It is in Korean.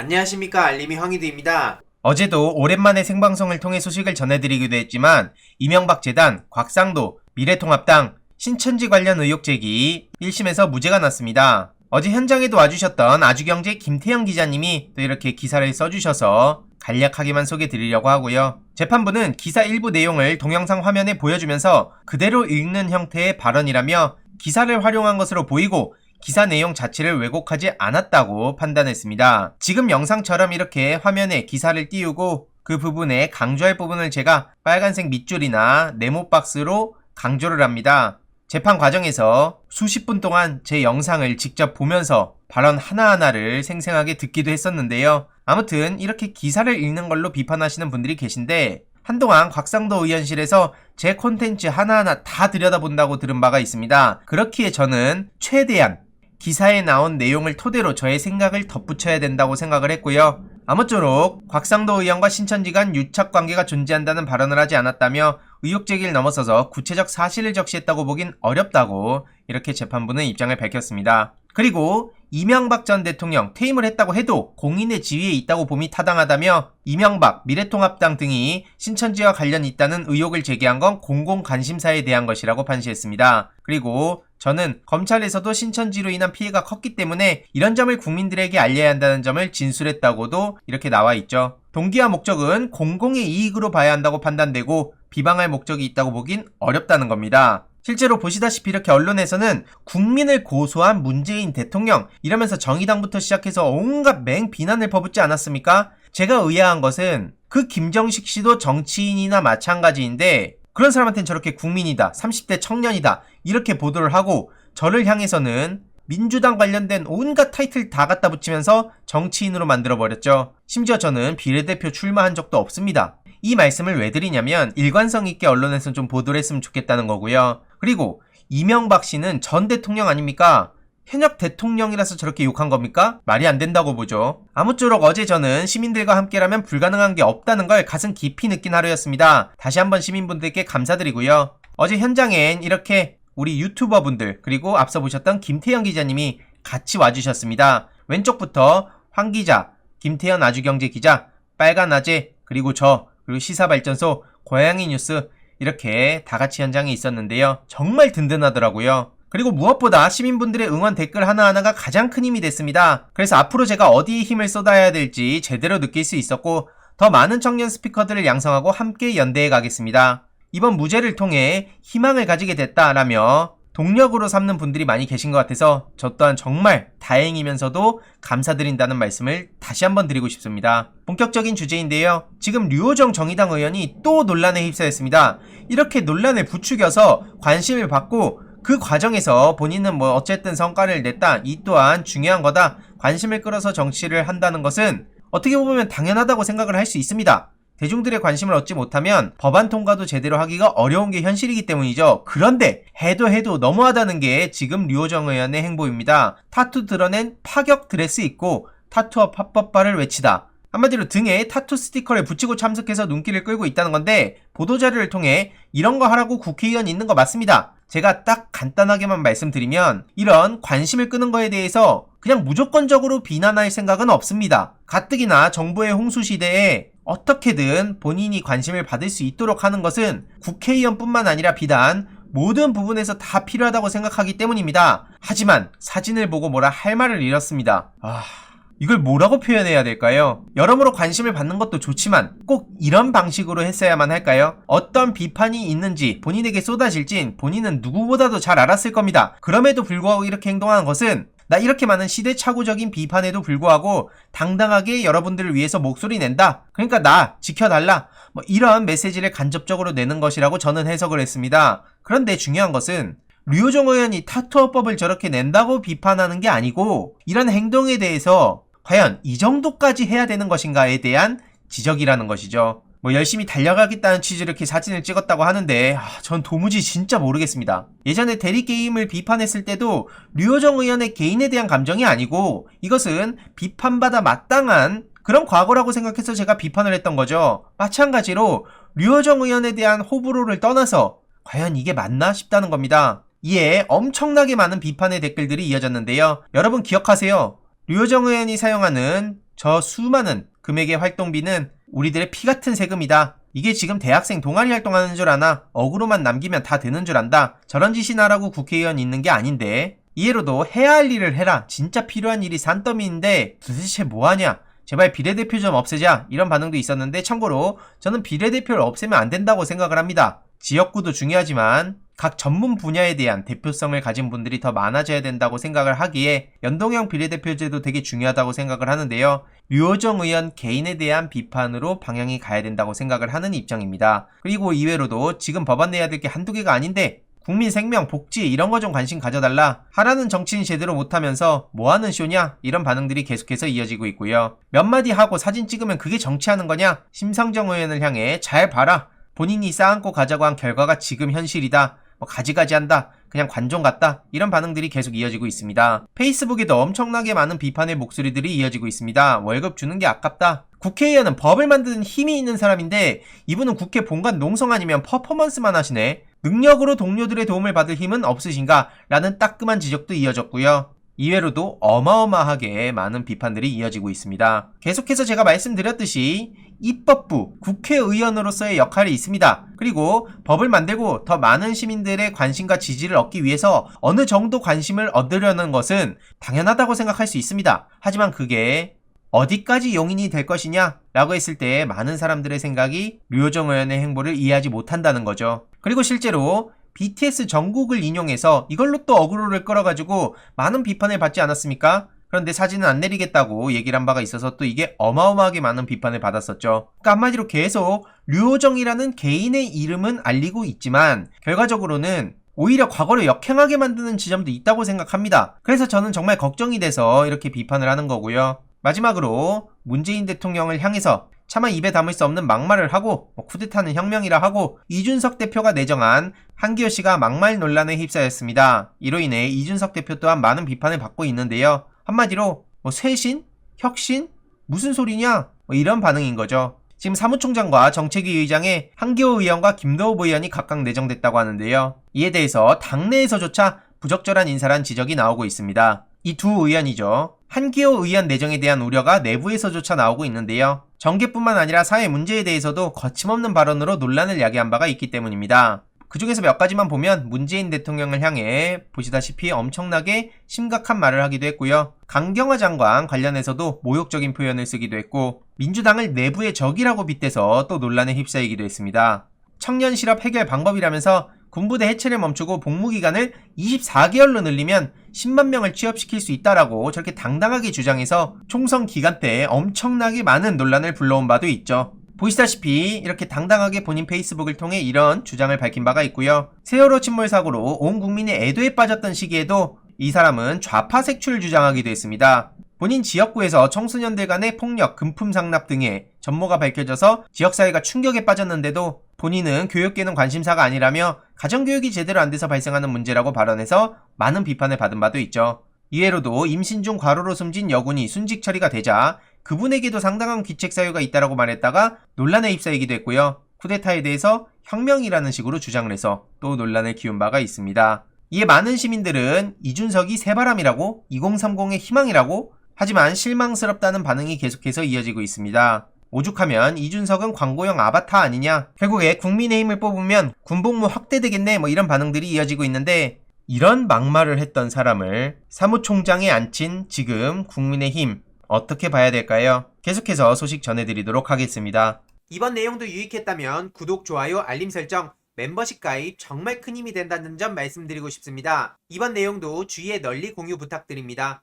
안녕하십니까 알림이 황희두입니다. 어제도 오랜만에 생방송을 통해 소식을 전해드리기도 했지만 이명박 재단, 곽상도, 미래통합당, 신천지 관련 의혹 제기 1심에서 무죄가 났습니다. 어제 현장에도 와주셨던 아주경제 김태형 기자님이 또 이렇게 기사를 써주셔서 간략하게만 소개드리려고 하고요. 재판부는 기사 일부 내용을 동영상 화면에 보여주면서 그대로 읽는 형태의 발언이라며 기사를 활용한 것으로 보이고 기사 내용 자체를 왜곡하지 않았다고 판단했습니다. 지금 영상처럼 이렇게 화면에 기사를 띄우고 그 부분에 강조할 부분을 제가 빨간색 밑줄이나 네모 박스로 강조를 합니다. 재판 과정에서 수십 분 동안 제 영상을 직접 보면서 발언 하나하나를 생생하게 듣기도 했었는데요. 아무튼 이렇게 기사를 읽는 걸로 비판하시는 분들이 계신데 한동안 곽상도 의원실에서 제 콘텐츠 하나하나 다 들여다본다고 들은 바가 있습니다. 그렇기에 저는 최대한 기사에 나온 내용을 토대로 저의 생각을 덧붙여야 된다고 생각을 했고요. 아무쪼록 곽상도 의원과 신천지 간 유착 관계가 존재한다는 발언을 하지 않았다며 의혹 제기를 넘어서서 구체적 사실을 적시했다고 보긴 어렵다고 이렇게 재판부는 입장을 밝혔습니다. 그리고 이명박 전 대통령 퇴임을 했다고 해도 공인의 지위에 있다고 봄이 타당하다며 이명박, 미래통합당 등이 신천지와 관련 있다는 의혹을 제기한 건 공공관심사에 대한 것이라고 판시했습니다. 그리고 저는 검찰에서도 신천지로 인한 피해가 컸기 때문에 이런 점을 국민들에게 알려야 한다는 점을 진술했다고도 이렇게 나와 있죠. 동기와 목적은 공공의 이익으로 봐야 한다고 판단되고 비방할 목적이 있다고 보긴 어렵다는 겁니다. 실제로 보시다시피 이렇게 언론에서는 국민을 고소한 문재인 대통령 이러면서 정의당부터 시작해서 온갖 맹 비난을 퍼붓지 않았습니까? 제가 의아한 것은 그 김정식 씨도 정치인이나 마찬가지인데 그런 사람한테는 저렇게 국민이다, 30대 청년이다 이렇게 보도를 하고 저를 향해서는 민주당 관련된 온갖 타이틀 다 갖다 붙이면서 정치인으로 만들어버렸죠. 심지어 저는 비례대표 출마한 적도 없습니다. 이 말씀을 왜 드리냐면 일관성 있게 언론에서 좀 보도를 했으면 좋겠다는 거고요. 그리고 이명박 씨는 전 대통령 아닙니까? 현역 대통령이라서 저렇게 욕한 겁니까? 말이 안 된다고 보죠. 아무쪼록 어제 저는 시민들과 함께라면 불가능한 게 없다는 걸 가슴 깊이 느낀 하루였습니다. 다시 한번 시민분들께 감사드리고요. 어제 현장엔 이렇게 우리 유튜버 분들 그리고 앞서 보셨던 김태현 기자님이 같이 와주셨습니다. 왼쪽부터 황 기자, 김태현 아주경제 기자, 빨간 아재 그리고 저 그리고 시사발전소 고양이 뉴스 이렇게 다 같이 현장에 있었는데요. 정말 든든하더라고요. 그리고 무엇보다 시민분들의 응원 댓글 하나하나가 가장 큰 힘이 됐습니다. 그래서 앞으로 제가 어디에 힘을 쏟아야 될지 제대로 느낄 수 있었고 더 많은 청년 스피커들을 양성하고 함께 연대해 가겠습니다. 이번 무죄를 통해 희망을 가지게 됐다라며 동력으로 삼는 분들이 많이 계신 것 같아서 저 또한 정말 다행이면서도 감사드린다는 말씀을 다시 한번 드리고 싶습니다. 본격적인 주제인데요. 지금 류호정 정의당 의원이 또 논란에 휩싸였습니다. 이렇게 논란을 부추겨서 관심을 받고 그 과정에서 본인은 뭐 어쨌든 성과를 냈다. 이 또한 중요한 거다. 관심을 끌어서 정치를 한다는 것은 어떻게 보면 당연하다고 생각을 할 수 있습니다. 대중들의 관심을 얻지 못하면 법안 통과도 제대로 하기가 어려운 게 현실이기 때문이죠. 그런데 해도 해도 너무하다는 게 지금 류호정 의원의 행보입니다. 타투 드러낸 파격 드레스 입고 타투와 팝법바를 외치다. 한마디로 등에 타투 스티커를 붙이고 참석해서 눈길을 끌고 있다는 건데 보도자료를 통해 이런 거 하라고 국회의원 있는 거 맞습니다. 제가 딱 간단하게만 말씀드리면 이런 관심을 끄는 거에 대해서 그냥 무조건적으로 비난할 생각은 없습니다. 가뜩이나 정부의 홍수 시대에 어떻게든 본인이 관심을 받을 수 있도록 하는 것은 국회의원뿐만 아니라 비단 모든 부분에서 다 필요하다고 생각하기 때문입니다. 하지만 사진을 보고 뭐라 할 말을 잃었습니다. 아... 이걸 뭐라고 표현해야 될까요? 여러모로 관심을 받는 것도 좋지만 꼭 이런 방식으로 했어야만 할까요? 어떤 비판이 있는지 본인에게 쏟아질진 본인은 누구보다도 잘 알았을 겁니다. 그럼에도 불구하고 이렇게 행동하는 것은 나 이렇게 많은 시대착오적인 비판에도 불구하고 당당하게 여러분들을 위해서 목소리 낸다. 그러니까 나 지켜달라. 뭐 이런 메시지를 간접적으로 내는 것이라고 저는 해석을 했습니다. 그런데 중요한 것은 류호정 의원이 타투어법을 저렇게 낸다고 비판하는 게 아니고 이런 행동에 대해서 과연 이 정도까지 해야 되는 것인가에 대한 지적이라는 것이죠. 뭐 열심히 달려가겠다는 취지로 이렇게 사진을 찍었다고 하는데 아, 전 도무지 진짜 모르겠습니다. 예전에 대리 게임을 비판했을 때도 류호정 의원의 개인에 대한 감정이 아니고 이것은 비판받아 마땅한 그런 과거라고 생각해서 제가 비판을 했던 거죠. 마찬가지로 류호정 의원에 대한 호불호를 떠나서 과연 이게 맞나 싶다는 겁니다. 이에 엄청나게 많은 비판의 댓글들이 이어졌는데요. 여러분 기억하세요. 류호정 의원이 사용하는 저 수많은 금액의 활동비는 우리들의 피 같은 세금이다. 이게 지금 대학생 동아리 활동하는 줄 아나 어그로만 남기면 다 되는 줄 안다. 저런 짓이나 하라고 국회의원 있는 게 아닌데 이해로도 해야 할 일을 해라. 진짜 필요한 일이 산더미인데 도대체 뭐하냐. 제발 비례대표 좀 없애자 이런 반응도 있었는데 참고로 저는 비례대표를 없애면 안 된다고 생각을 합니다. 지역구도 중요하지만 각 전문 분야에 대한 대표성을 가진 분들이 더 많아져야 된다고 생각을 하기에 연동형 비례대표제도 되게 중요하다고 생각을 하는데요. 류호정 의원 개인에 대한 비판으로 방향이 가야 된다고 생각을 하는 입장입니다. 그리고 이외로도 지금 법안 내야 될 게 한두 개가 아닌데 국민 생명, 복지 이런 거 좀 관심 가져달라. 하라는 정치인 제대로 못하면서 뭐 하는 쇼냐? 이런 반응들이 계속해서 이어지고 있고요. 몇 마디 하고 사진 찍으면 그게 정치하는 거냐? 심상정 의원을 향해 잘 봐라. 본인이 쌓안고 가자고 한 결과가 지금 현실이다. 뭐 가지가지 한다. 그냥 관종 같다. 이런 반응들이 계속 이어지고 있습니다. 페이스북에도 엄청나게 많은 비판의 목소리들이 이어지고 있습니다. 월급 주는 게 아깝다. 국회의원은 법을 만드는 힘이 있는 사람인데 이분은 국회 본관 농성 아니면 퍼포먼스만 하시네. 능력으로 동료들의 도움을 받을 힘은 없으신가? 라는 따끔한 지적도 이어졌고요. 이외로도 어마어마하게 많은 비판들이 이어지고 있습니다. 계속해서 제가 말씀드렸듯이 입법부, 국회의원으로서의 역할이 있습니다. 그리고 법을 만들고 더 많은 시민들의 관심과 지지를 얻기 위해서 어느 정도 관심을 얻으려는 것은 당연하다고 생각할 수 있습니다. 하지만 그게 어디까지 용인이 될 것이냐? 라고 했을 때 많은 사람들의 생각이 류호정 의원의 행보를 이해하지 못한다는 거죠. 그리고 실제로 BTS 정국을 인용해서 이걸로 또 어그로를 끌어가지고 많은 비판을 받지 않았습니까? 그런데 사진은 안 내리겠다고 얘기를 한 바가 있어서 또 이게 어마어마하게 많은 비판을 받았었죠. 그러니까 한마디로 계속 류호정이라는 개인의 이름은 알리고 있지만 결과적으로는 오히려 과거를 역행하게 만드는 지점도 있다고 생각합니다. 그래서 저는 정말 걱정이 돼서 이렇게 비판을 하는 거고요. 마지막으로 문재인 대통령을 향해서 차마 입에 담을 수 없는 막말을 하고 뭐 쿠데타는 혁명이라 하고 이준석 대표가 내정한 한기호 씨가 막말 논란에 휩싸였습니다. 이로 인해 이준석 대표 또한 많은 비판을 받고 있는데요. 한마디로 뭐 쇄신? 혁신? 무슨 소리냐? 뭐 이런 반응인 거죠. 지금 사무총장과 정책위 의장에 한기호 의원과 김도우 의원이 각각 내정됐다고 하는데요. 이에 대해서 당내에서조차 부적절한 인사란 지적이 나오고 있습니다. 이 두 의원이죠. 한기호 의원 내정에 대한 우려가 내부에서조차 나오고 있는데요. 정계뿐만 아니라 사회 문제에 대해서도 거침없는 발언으로 논란을 야기한 바가 있기 때문입니다. 그 중에서 몇 가지만 보면 문재인 대통령을 향해 보시다시피 엄청나게 심각한 말을 하기도 했고요. 강경화 장관 관련해서도 모욕적인 표현을 쓰기도 했고 민주당을 내부의 적이라고 빗대서 또 논란에 휩싸이기도 했습니다. 청년 실업 해결 방법이라면서 군부대 해체를 멈추고 복무 기간을 24개월로 늘리면 10만 명을 취업시킬 수 있다라고 저렇게 당당하게 주장해서 총선 기간 때 엄청나게 많은 논란을 불러온 바도 있죠. 보시다시피 이렇게 당당하게 본인 페이스북을 통해 이런 주장을 밝힌 바가 있고요. 세월호 침몰 사고로 온 국민이 애도에 빠졌던 시기에도 이 사람은 좌파 색출을 주장하기도 했습니다. 본인 지역구에서 청소년들 간의 폭력, 금품 상납 등의 전모가 밝혀져서 지역사회가 충격에 빠졌는데도 본인은 교육계는 관심사가 아니라며 가정교육이 제대로 안 돼서 발생하는 문제라고 발언해서 많은 비판을 받은 바도 있죠. 이외로도 임신 중 과로로 숨진 여군이 순직 처리가 되자 그분에게도 상당한 귀책 사유가 있다라고 말했다가 논란에 휩싸이기도 했고요. 쿠데타에 대해서 혁명이라는 식으로 주장을 해서 또 논란을 키운 바가 있습니다. 이에 많은 시민들은 이준석이 새바람이라고 2030의 희망이라고 하지만 실망스럽다는 반응이 계속해서 이어지고 있습니다. 오죽하면 이준석은 광고용 아바타 아니냐? 결국에 국민의힘을 뽑으면 군복무 확대되겠네 뭐 이런 반응들이 이어지고 있는데 이런 막말을 했던 사람을 사무총장에 앉힌 지금 국민의힘 어떻게 봐야 될까요? 계속해서 소식 전해드리도록 하겠습니다. 이번 내용도 유익했다면 구독, 좋아요, 알림 설정, 멤버십 가입 정말 큰 힘이 된다는 점 말씀드리고 싶습니다. 이번 내용도 주위에 널리 공유 부탁드립니다.